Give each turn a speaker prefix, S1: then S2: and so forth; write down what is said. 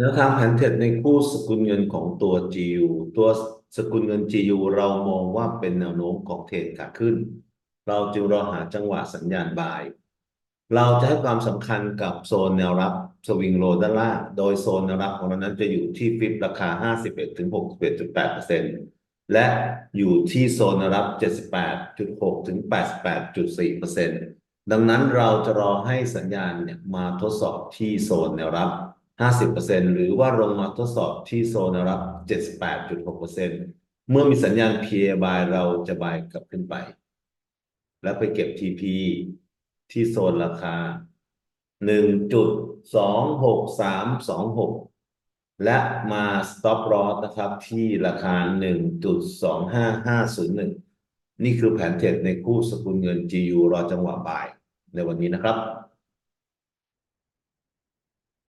S1: แนวทางแผนเทรดในคู่สกุลเงินของตัว GU ตัวสกุลเงิน GU เรามองว่าเป็นแนวโน้มของเทรดขาขึ้น เราจึงรอหาจังหวะสัญญาณบาย เราจะให้ความสำคัญกับโซนแนวรับสวิงโลด้านล่างโดยโซนแนวรับของเรานั้นจะอยู่ที่ฟิปราคา 51ถึง61.8%และอยู่ที่โซนแนวรับ 78.6ถึง88.4%ดังนั้นเราจะรอให้สัญญาณเนี่ยมาทดสอบที่โซนแนวรับ 50%หรือว่าลงมาทดสอบที่โซนแนวรับ 78.6%เมื่อมีสัญญาณ PA buy เราจะ buy กลับขึ้นไป แล้วไปเก็บ TP ที่โซนราคา 1.26326 และมา stop loss นะครับที่ราคา 1.25501 นี่คือแผนเทรดในคู่สกุลเงิน GU รอจังหวะบ่ายในวันนี้นะครับ